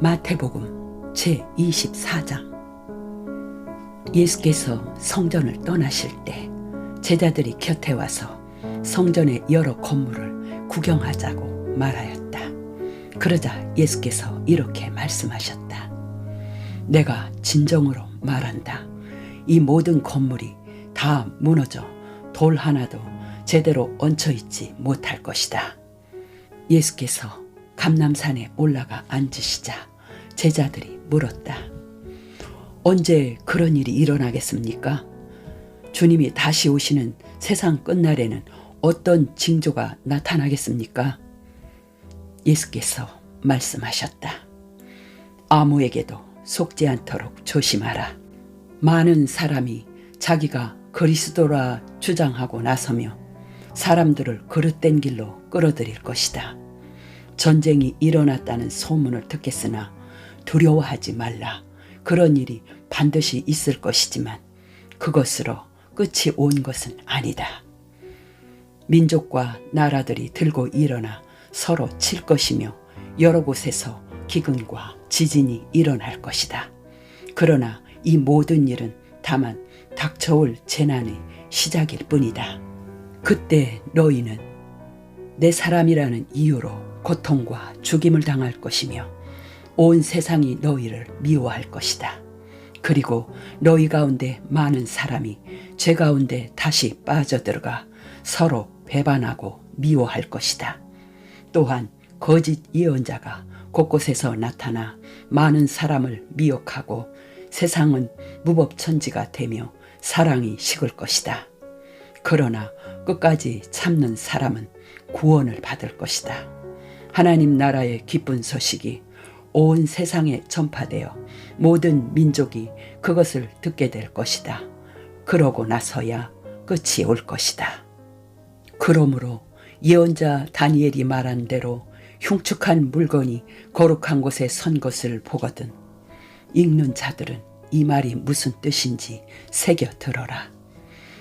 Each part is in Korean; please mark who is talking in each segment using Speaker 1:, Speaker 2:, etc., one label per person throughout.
Speaker 1: 마태복음 제 24장 예수께서 성전을 떠나실 때 제자들이 곁에 와서 성전의 여러 건물을 구경하자고 말하였다. 그러자 예수께서 이렇게 말씀하셨다. 내가 진정으로 말한다. 이 모든 건물이 다 무너져 돌 하나도 제대로 얹혀 있지 못할 것이다. 예수께서 감남산에 올라가 앉으시자 제자들이 물었다. 언제 그런 일이 일어나겠습니까? 주님이 다시 오시는 세상 끝날에는 어떤 징조가 나타나겠습니까? 예수께서 말씀하셨다. 아무에게도 속지 않도록 조심하라. 많은 사람이 자기가 그리스도라 주장하고 나서며 사람들을 그릇된 길로 끌어들일 것이다. 전쟁이 일어났다는 소문을 듣겠으나 두려워하지 말라. 그런 일이 반드시 있을 것이지만 그것으로 끝이 온 것은 아니다. 민족과 나라들이 들고 일어나 서로 칠 것이며 여러 곳에서 기근과 지진이 일어날 것이다. 그러나 이 모든 일은 다만 닥쳐올 재난의 시작일 뿐이다. 그때 너희는 내 사람이라는 이유로 고통과 죽임을 당할 것이며 온 세상이 너희를 미워할 것이다. 그리고 너희 가운데 많은 사람이 죄 가운데 다시 빠져들어가 서로 배반하고 미워할 것이다. 또한 거짓 예언자가 곳곳에서 나타나 많은 사람을 미혹하고 세상은 무법천지가 되며 사랑이 식을 것이다. 그러나 끝까지 참는 사람은 구원을 받을 것이다. 하나님 나라의 기쁜 소식이 온 세상에 전파되어 모든 민족이 그것을 듣게 될 것이다. 그러고 나서야 끝이 올 것이다. 그러므로 예언자 다니엘이 말한 대로 흉측한 물건이 거룩한 곳에 선 것을 보거든 읽는 자들은 이 말이 무슨 뜻인지 새겨 들어라.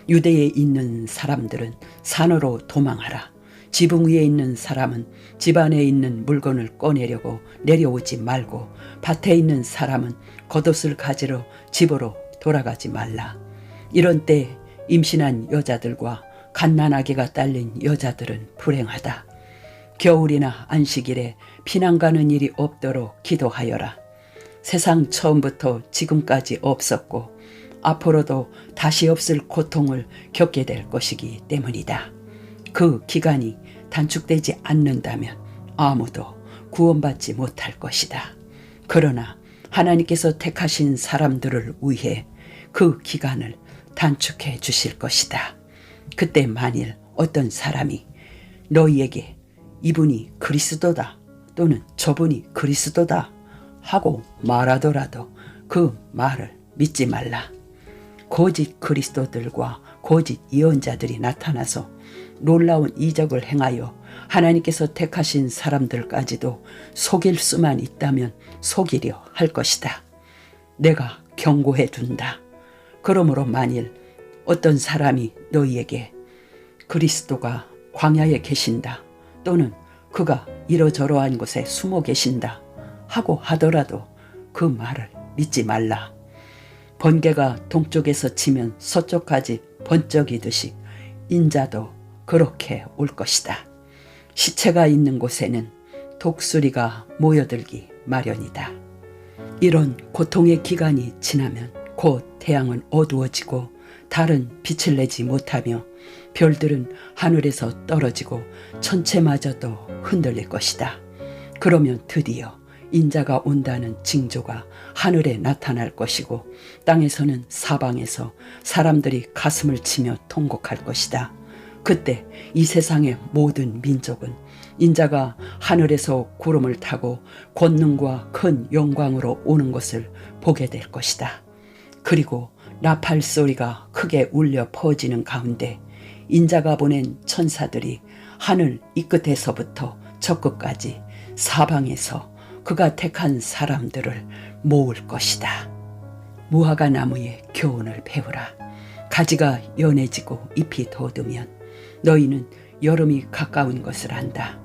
Speaker 1: 유대에 있는 사람들은 산으로 도망하라. 지붕 위에 있는 사람은 집 안에 있는 물건을 꺼내려고 내려오지 말고 밭에 있는 사람은 겉옷을 가지러 집으로 돌아가지 말라. 이런 때 임신한 여자들과 갓난아기가 딸린 여자들은 불행하다. 겨울이나 안식일에 피난 가는 일이 없도록 기도하여라. 세상 처음부터 지금까지 없었고 앞으로도 다시 없을 고통을 겪게 될 것이기 때문이다. 그 기간이 단축되지 않는다면 아무도 구원받지 못할 것이다. 그러나 하나님께서 택하신 사람들을 위해 그 기간을 단축해 주실 것이다. 그때 만일 어떤 사람이 너희에게 이분이 그리스도다 또는 저분이 그리스도다 하고 말하더라도 그 말을 믿지 말라. 거짓 그리스도들과 거짓 예언자들이 나타나서 놀라운 이적을 행하여 하나님께서 택하신 사람들까지도 속일 수만 있다면 속이려 할 것이다. 내가 경고해 둔다. 그러므로 만일 어떤 사람이 너희에게 그리스도가 광야에 계신다 또는 그가 이러저러한 곳에 숨어 계신다 하고 하더라도 그 말을 믿지 말라. 번개가 동쪽에서 치면 서쪽까지 번쩍이듯이 인자도 그렇게 올 것이다. 시체가 있는 곳에는 독수리가 모여들기 마련이다. 이런 고통의 기간이 지나면 곧 태양은 어두워지고 달은 빛을 내지 못하며 별들은 하늘에서 떨어지고 천체마저도 흔들릴 것이다. 그러면 드디어 인자가 온다는 징조가 하늘에 나타날 것이고 땅에서는 사방에서 사람들이 가슴을 치며 통곡할 것이다. 그때 이 세상의 모든 민족은 인자가 하늘에서 구름을 타고 권능과 큰 영광으로 오는 것을 보게 될 것이다. 그리고 나팔 소리가 크게 울려 퍼지는 가운데 인자가 보낸 천사들이 하늘 이 끝에서부터 저 끝까지 사방에서 그가 택한 사람들을 모을 것이다. 무화과 나무의 교훈을 배우라. 가지가 연해지고 잎이 돋으면 너희는 여름이 가까운 것을 안다.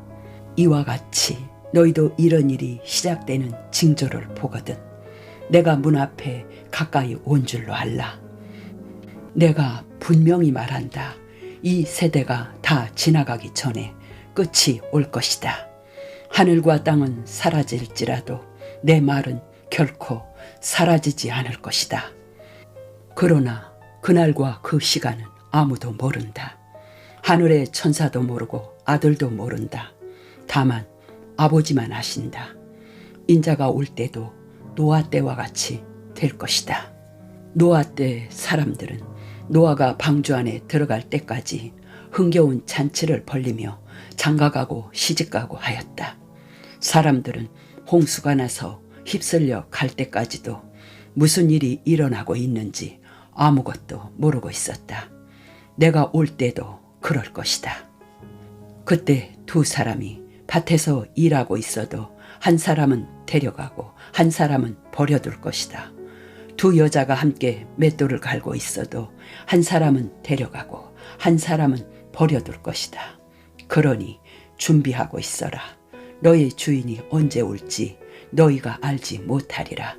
Speaker 1: 이와 같이 너희도 이런 일이 시작되는 징조를 보거든. 내가 문 앞에 가까이 온 줄로 알라. 내가 분명히 말한다. 이 세대가 다 지나가기 전에 끝이 올 것이다. 하늘과 땅은 사라질지라도 내 말은 결코 사라지지 않을 것이다. 그러나 그날과 그 시간은 아무도 모른다. 하늘의 천사도 모르고 아들도 모른다. 다만 아버지만 아신다. 인자가 올 때도 노아 때와 같이 될 것이다. 노아 때 사람들은 노아가 방주 안에 들어갈 때까지 흥겨운 잔치를 벌리며 장가가고 시집가고 하였다. 사람들은 홍수가 나서 휩쓸려 갈 때까지도 무슨 일이 일어나고 있는지 아무것도 모르고 있었다. 내가 올 때도 그럴 것이다. 그때 두 사람이 밭에서 일하고 있어도 한 사람은 데려가고 한 사람은 버려둘 것이다. 두 여자가 함께 맷돌을 갈고 있어도 한 사람은 데려가고 한 사람은 버려둘 것이다. 그러니 준비하고 있어라. 너의 주인이 언제 올지 너희가 알지 못하리라.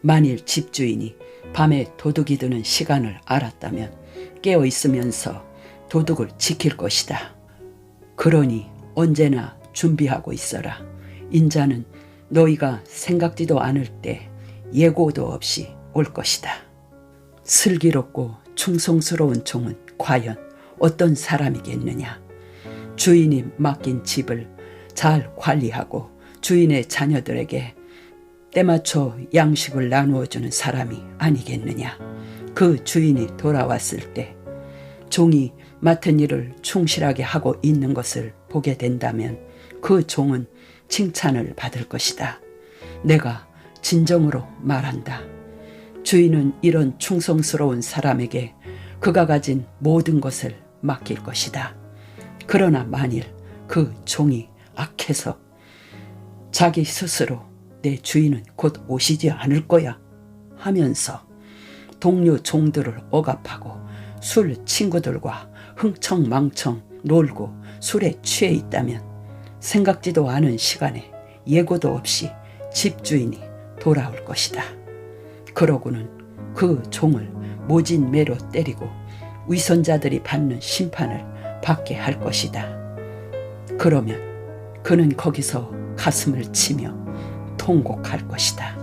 Speaker 1: 만일 집주인이 밤에 도둑이 드는 시간을 알았다면 깨어 있으면서 도둑을 지킬 것이다. 그러니 언제나 준비하고 있어라. 인자는 너희가 생각지도 않을 때 예고도 없이 올 것이다. 슬기롭고 충성스러운 종은 과연 어떤 사람이겠느냐? 주인이 맡긴 집을 잘 관리하고 주인의 자녀들에게 때맞춰 양식을 나누어 주는 사람이 아니겠느냐? 그 주인이 돌아왔을 때 종이 맡은 일을 충실하게 하고 있는 것을 보게 된다면 그 종은 칭찬을 받을 것이다. 내가 진정으로 말한다. 주인은 이런 충성스러운 사람에게 그가 가진 모든 것을 맡길 것이다. 그러나 만일 그 종이 악해서 자기 스스로 내 주인은 곧 오시지 않을 거야 하면서 동료 종들을 억압하고 술 친구들과 흥청망청 놀고 술에 취해 있다면 생각지도 않은 시간에 예고도 없이 집주인이 돌아올 것이다. 그러고는 그 종을 모진 매로 때리고 위선자들이 받는 심판을 받게 할 것이다. 그러면 그는 거기서 가슴을 치며 통곡할 것이다.